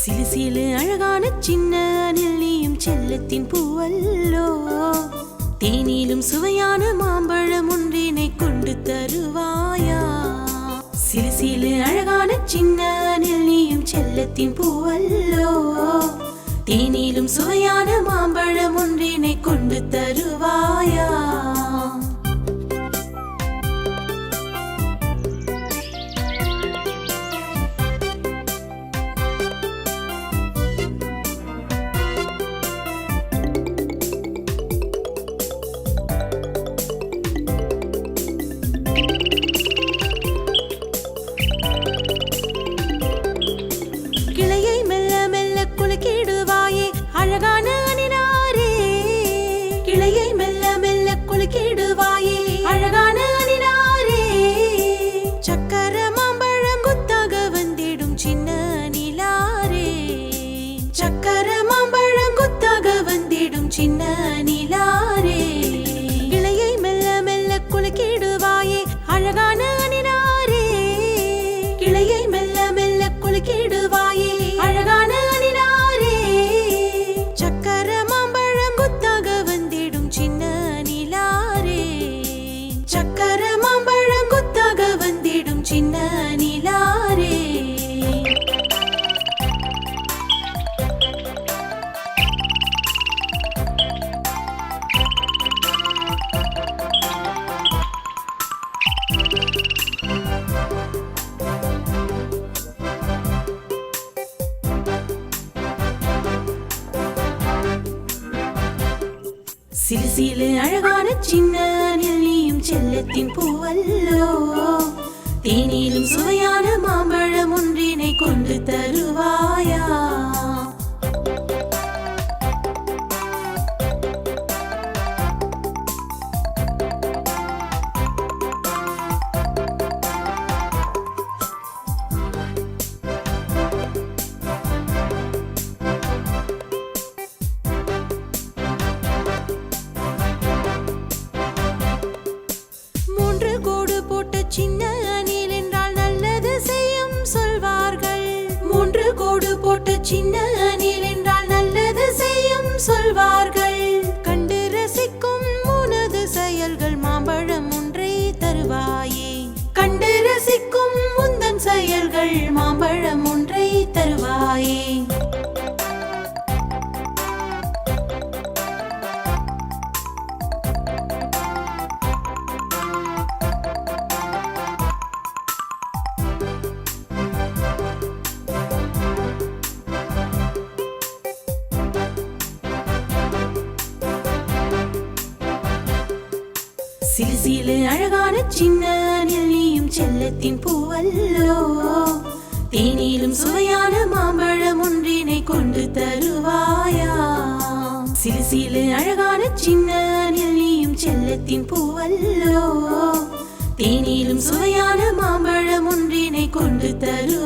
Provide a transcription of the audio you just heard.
சிலு சிலு அழகான சின்ன அணில் நீயும் செல்லத்தின் பூவல்லோ. தேனிலும் சுவையான மாம்பழம் ஒன்றினை கொண்டு தருவாயா? சிலு சிலு அழகான சின்ன அணில் நீயும் செல்லத்தின் பூவல்லோ. தேனிலும் சுவையான மாம்பழம் ஒன்றினை கொண்டு தருவாயா? சிறு சிறு அழகான சின்ன அணில் நீயும் செல்லத்தின் பூவல்லோ. தேனிலும் சுவையான மாம்பழம் ஒன்றினை சின்ன அணில் என்றால் நல்லது செய்யும் சொல்வார்கள். கண்டு ரசிக்கும் உனது செயல்கள் மாம்பழம் ஒன்றை தருவாயே. கண்டு ரசிக்கும் முந்தன் செயல்கள் சிறு சிறு அழகான சின்ன அணில் நீயும் செல்லத்தின் பூவல்லோ. தேனிலும் சுவையான மாம்பழம் ஒன்றினை கொண்டு தருவாயா? சிறு சிறு அழகான சின்ன அணில் நீயும் செல்லத்தின் பூவல்லோ. தேனிலும் சுவையான மாம்பழம் ஒன்றினை கொண்டு தருவாயா?